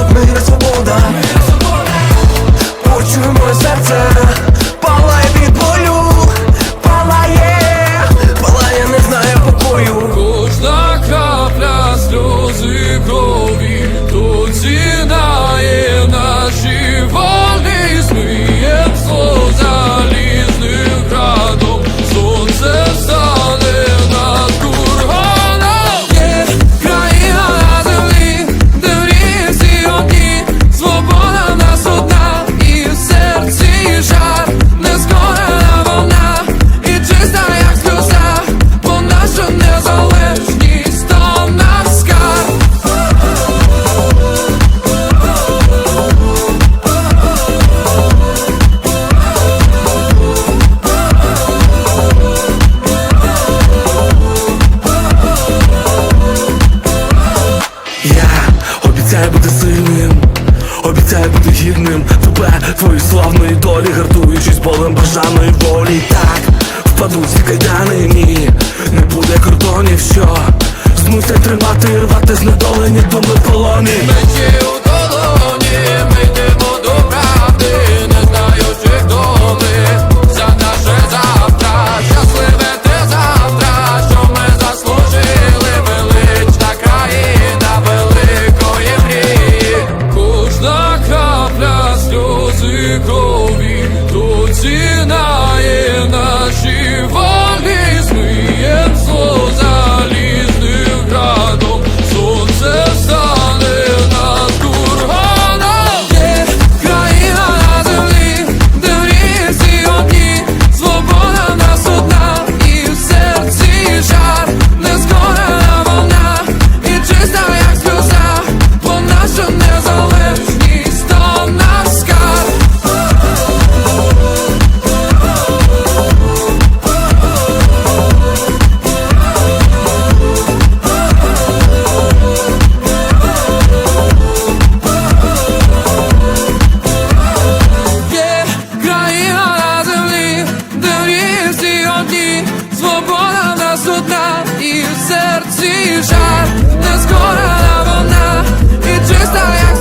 тут мир і свобода. Почуй моє серце, палай Обіцяю бути гідним тебе, твої славної долі, гартуючись болем бажаної волі. Так, впадуть, кайдани мій дитина. Сіжа, не скоро вона. І чиста як